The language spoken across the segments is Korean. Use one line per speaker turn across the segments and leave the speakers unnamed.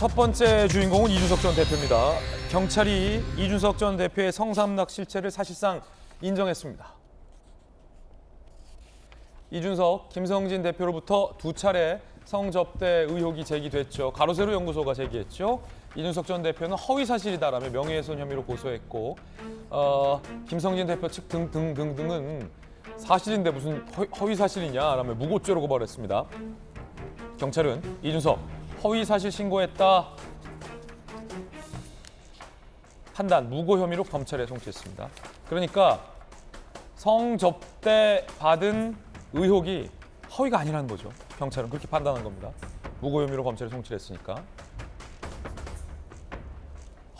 첫 번째 주인공은 이준석 전 대표입니다. 경찰이 이준석 전 대표의 성삼락 실체를 사실상 인정했습니다. 이준석, 김성진 대표로부터 두 차례 성접대 의혹이 제기됐죠. 가로세로 연구소가 제기했죠. 이준석 전 대표는 허위 사실이다라며 명예훼손 혐의로 고소했고 어, 김성진 대표 측 등등등 등은 사실인데 무슨 허, 허위 사실이냐라며 무고죄로 고발했습니다. 경찰은 이준석 허위 사실 신고했다 판단 무고 혐의로 검찰에 송치했습니다. 그러니까 성접대 받은 의혹이 허위가 아니라는 거죠. 경찰은 그렇게 판단한 겁니다. 무고 혐의로 검찰에 송치했으니까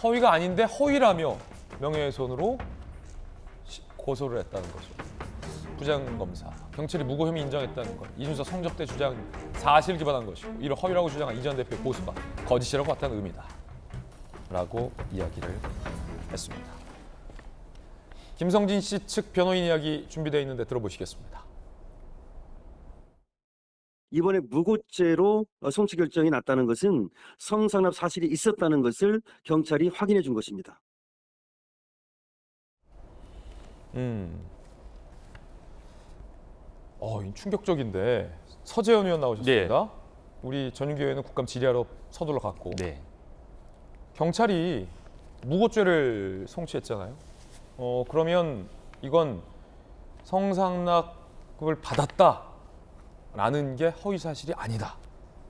허위가 아닌데 허위라며 명예훼손으로 시- 고소를 했다는 거죠. 부장검사 경찰이 무고 혐의 인정했다는 것 이준석 성접대 주장 사실 기반한 것이고 이를 허위라고 주장한 이전 대표의 고소가 거짓이라고 봤다는 의미다 라고 이야기를 했습니다 김성진 씨 측 변호인 이야기 준비되어 있는데 들어보시겠습니다
이번에 무고죄로 어, 송치 결정이 났다는 것은 성상납 사실이 있었다는 것을 경찰이 확인해 준 것입니다.
음. 어, 이 충격적인데 서재현 의원 나오셨습니다 우리 전윤기회는 국감 질의하러 서둘러 갔고
네.
경찰이 무고죄를 송치했잖아요. 어 그러면 이건 성상납을 받았다라는 게 허위 사실이 아니다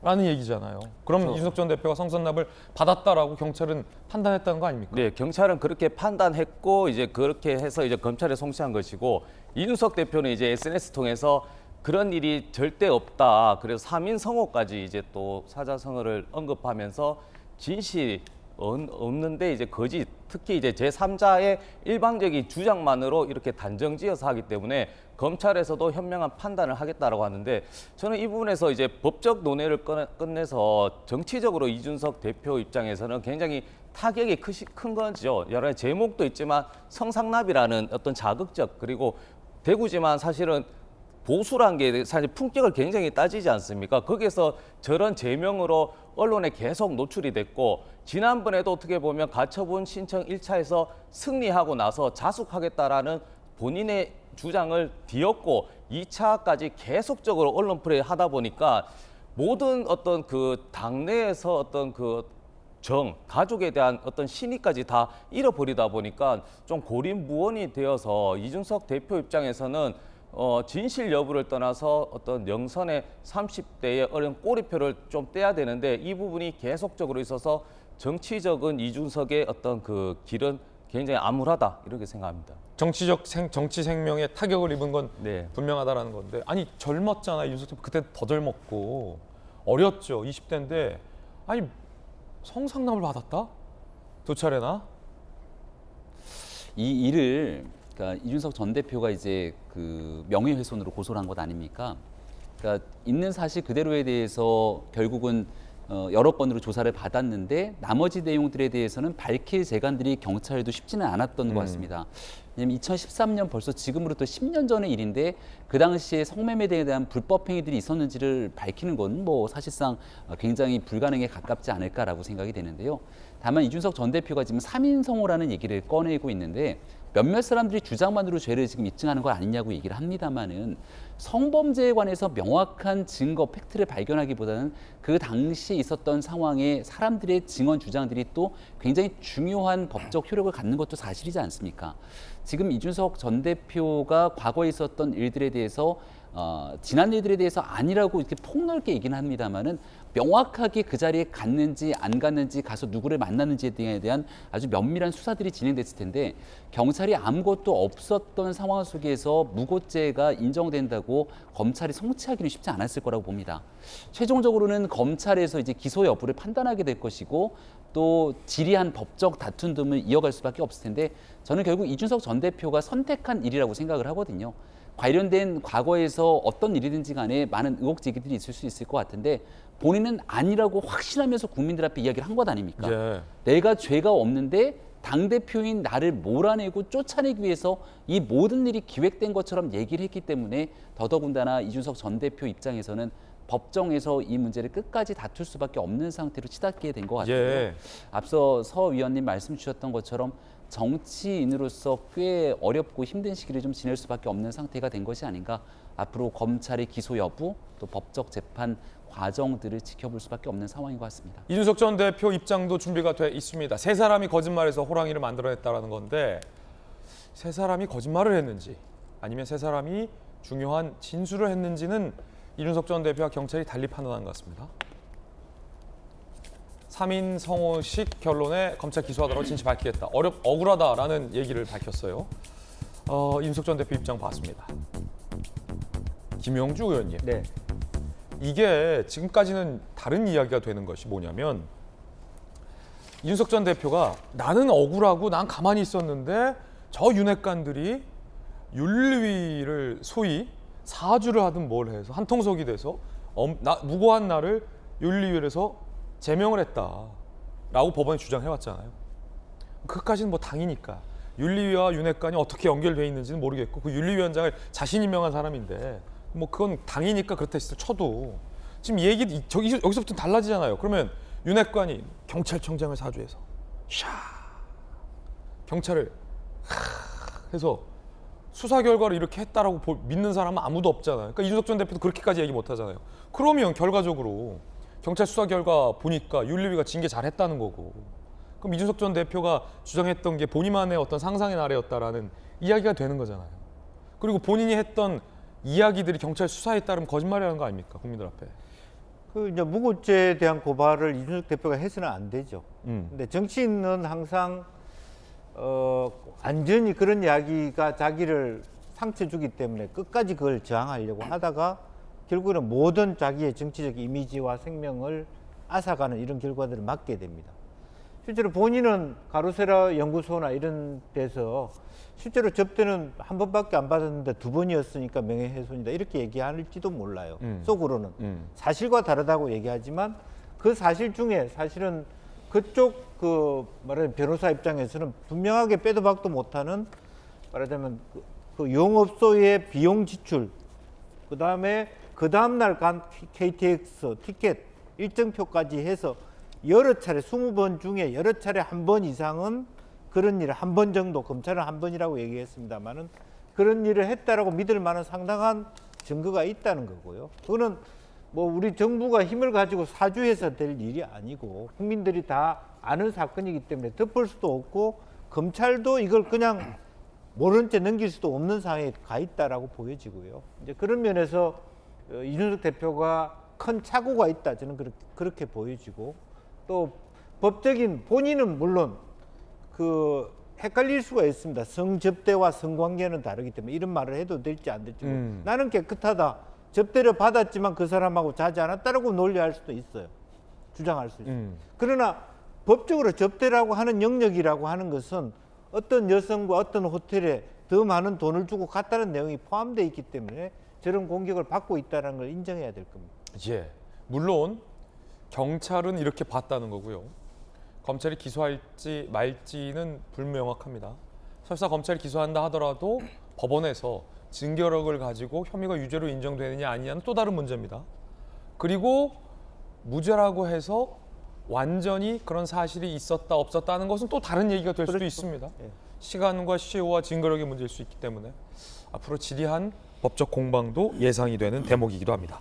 라는 얘기잖아요. 그럼
그렇죠.
이준석 전 대표가 성상납을 받았다라고 경찰은 판단했다는 거 아닙니까?
네, 경찰은 그렇게 판단했고 이제 그렇게 해서 이제 검찰에 송치한 것이고 이준석 대표는 이제 SNS 통해서 그런 일이 절대 없다. 그래서 사민 성호까지 이제 또 사자성어를 언급하면서 진실 없- 없는데 이제 거짓 특히 이제 제3자의 일방적인 주장만으로 이렇게 단정지어서 하기 때문에 검찰에서도 현명한 판단을 하겠다라고 하는데 저는 이 부분에서 이제 법적 논의를 끝내서 정치적으로 이준석 대표 입장에서는 굉장히 타격이 크시, 큰 거죠. 여러 가지 제목도 있지만 성상납이라는 어떤 자극적 그리고 대구지만 사실은 보수란 게 사실 품격을 굉장히 따지지 않습니까? 거기에서 저런 제명으로 언론에 계속 노출이 됐고 지난번에도 어떻게 보면 가처분 신청 1차에서 승리하고 나서 자숙하겠다라는 본인의 주장을 뒤엎고 2차까지 계속적으로 언론 플레이 하다 보니까 모든 어떤 그 당내에서 어떤 그 정, 가족에 대한 어떤 신의까지 다 잃어버리다 보니까 좀 고립무원이 되어서 이준석 대표 입장에서는 어, 진실 여부를 떠나서 어떤 영선의 30대의 어린 꼬리표를 좀 떼야 되는데 이 부분이 계속적으로 있어서 정치적인 이준석의 어떤 그 길은 굉장히 암울하다 이렇게 생각합니다.
정치적 생, 정치 생명에 타격을 입은 건
네.
분명하다라는 건데 아니 젊었잖아 이준석 대표 그때 더 젊었고 어렸죠 20대인데 아니 성상납을 받았다 두 차례나
이 일을 그러니까 이준석 전 대표가 이제 그 명예훼손으로 고소를 한 것 아닙니까? 그러니까 있는 사실 그대로에 대해서 결국은 어, 여러 건으로 조사를 받았는데 나머지 내용들에 대해서는 밝힐 재간들이 경찰에도 쉽지는 않았던 것 같습니다. 왜냐면 2013년 벌써 지금으로부터 10년 전의 일인데 그 당시에 성매매에 대한 불법 행위들이 있었는지를 밝히는 건 뭐 사실상 어, 굉장히 불가능에 가깝지 않을까라고 생각이 되는데요. 다만 이준석 전 대표가 지금 삼인성호라는 얘기를 꺼내고 있는데 몇몇 사람들이 주장만으로 죄를 지금 입증하는 거 아니냐고 얘기를 합니다만은 성범죄에 관해서 명확한 증거, 팩트를 발견하기보다는 그 당시에 있었던 상황에 사람들의 증언 주장들이 또 굉장히 중요한 법적 효력을 갖는 것도 사실이지 않습니까? 지금 이준석 전 대표가 과거에 있었던 일들에 대해서 어, 지난 일들에 대해서 아니라고 이렇게 폭넓게 얘기는 합니다만은 명확하게 그 자리에 갔는지 안 갔는지 가서 누구를 만났는지에 대한 아주 면밀한 수사들이 진행됐을 텐데 경찰이 아무것도 없었던 상황 속에서 무고죄가 인정된다고 검찰이 송치하기는 쉽지 않았을 거라고 봅니다. 최종적으로는 검찰에서 이제 기소 여부를 판단하게 될 것이고 또 지리한 법적 다툼 등을 이어갈 수밖에 없을 텐데 저는 결국 이준석 전 대표가 선택한 일이라고 생각을 하거든요. 관련된 과거에서 어떤 일이든지 간에 많은 의혹 제기들이 있을 수 있을 것 같은데 본인은 아니라고 확신하면서 국민들 앞에 이야기를 한 것 아닙니까?
예.
내가 죄가 없는데 당 대표인 나를 몰아내고 쫓아내기 위해서 이 모든 일이 기획된 것처럼 얘기를 했기 때문에 더더군다나 이준석 전 대표 입장에서는 법정에서 이 문제를 끝까지 다툴 수밖에 없는 상태로 치닫게 된 것 같아요.
예.
앞서 서 위원님 말씀 주셨던 것처럼 정치인으로서 꽤 어렵고 힘든 시기를 좀 지낼 수밖에 없는 상태가 된 것이 아닌가. 앞으로 검찰의 기소 여부 또 법적 재판 과정들을 지켜볼 수밖에 없는 상황인 것 같습니다.
이준석 전 대표 입장도 준비가 돼 있습니다. 세 사람이 거짓말해서 호랑이를 만들어냈다라는 건데 세 사람이 거짓말을 했는지 아니면 세 사람이 중요한 진술을 했는지는 이준석 전 대표와 경찰이 달리 판단한 것 같습니다. 3인 성호식 결론에 검찰 기소하더라도 진실 밝히겠다. 어렵 억울하다라는 얘기를 밝혔어요. 어, 이준석 전 대표 입장 봤습니다. 김영주 의원님.
네.
이게 지금까지는 다른 이야기가 되는 것이 뭐냐면 이준석 전 대표가 나는 억울하고 난 가만히 있었는데 저 윤핵관들이 윤리위를 소위 사주를 하든 뭘 해서 한통속이 돼서 엄- 나, 무고한 나를 윤리위에서 제명을 했다라고 법원에 주장해왔잖아요. 그것까지는 뭐 당이니까. 윤리위와 윤핵관이 어떻게 연결돼 있는지는 모르겠고 그 윤리위원장을 자신 임명한 사람인데 뭐 그건 당이니까 그렇다 했을 쳐도. 지금 이 얘기 이- 저기 여기서부터 달라지잖아요. 그러면 윤핵관이 경찰청장을 사주해서 샤! 경찰을 하! 해서 수사 결과를 이렇게 했다라고 보- 믿는 사람은 아무도 없잖아요. 그러니까 이준석 전 대표도 그렇게까지 얘기 못 하잖아요. 그러면 결과적으로 경찰 수사 결과 보니까 윤리위가 징계 잘했다는 거고. 그럼 이준석 전 대표가 주장했던 게 본인만의 어떤 상상의 나래였다라는 이야기가 되는 거잖아요. 그리고 본인이 했던 이야기들이 경찰 수사에 따르면 거짓말이라는 거 아닙니까 국민들 앞에.
그 이제 무고죄에 대한 고발을 이준석 대표가 해서는 안 되죠.
음.
근데 정치인은 항상 어 완전히 그런 이야기가 자기를 상처 주기 때문에 끝까지 그걸 저항하려고 하다가 결국에는 모든 자기의 정치적 이미지와 생명을 앗아가는 이런 결과들을 맞게 됩니다. 실제로 본인은 가로세라 연구소나 이런 데서 실제로 접대는 한 번밖에 안 받았는데 두 번이었으니까 명예훼손이다 이렇게 얘기할지도 몰라요.
음.
속으로는
음.
사실과 다르다고 얘기하지만 그 사실 중에 사실은 그쪽 그 말하자면 변호사 입장에서는 분명하게 빼도 박도 못하는 말하자면 그, 그 용업소의 비용 지출 그 다음에 그 다음날 간 KTX 티켓 일정표까지 해서 여러 차례 20번 중에 여러 차례 한 번 이상은 그런 일을 한 번 정도 검찰은 한 번이라고 얘기했습니다만은 그런 일을 했다라고 믿을 만한 상당한 증거가 있다는 거고요. 그거는 뭐 우리 정부가 힘을 가지고 사주해서 될 일이 아니고 국민들이 다 아는 사건이기 때문에 덮을 수도 없고 검찰도 이걸 그냥 모른 채 넘길 수도 없는 상황에 가 있다라고 보여지고요. 이제 그런 면에서 어, 이준석 대표가 큰 착오가 있다 저는 그렇게, 그렇게 보여지고 또 법적인 본인은 물론 그 헷갈릴 수가 있습니다. 성접대와 성관계는 다르기 때문에 이런 말을 해도 될지 안 될지 모르-
음.
나는 깨끗하다. 접대를 받았지만 그 사람하고 자지 않았다라고 논리할 수도 있어요. 주장할 수 있어요.
음.
그러나 법적으로 접대라고 하는 영역이라고 하는 것은 어떤 여성과 어떤 호텔에 더 많은 돈을 주고 갔다는 내용이 포함되어 있기 때문에 저런 공격을 받고 있다는 걸 인정해야 될 겁니다.
예. 물론 경찰은 이렇게 봤다는 거고요. 검찰이 기소할지 말지는 불명확합니다. 설사 검찰이 기소한다 하더라도 법원에서 증거력을 가지고 혐의가 유죄로 인정되느냐 아니냐는 또 다른 문제입니다. 그리고 무죄라고 해서 완전히 그런 사실이 있었다 없었다 하는 것은 또 다른 얘기가 될 수도
그렇죠.
있습니다.
예.
시간과 시효와 증거력의 문제일 수 있기 때문에 앞으로 지리한 법적 공방도 예상이 되는 대목이기도 합니다.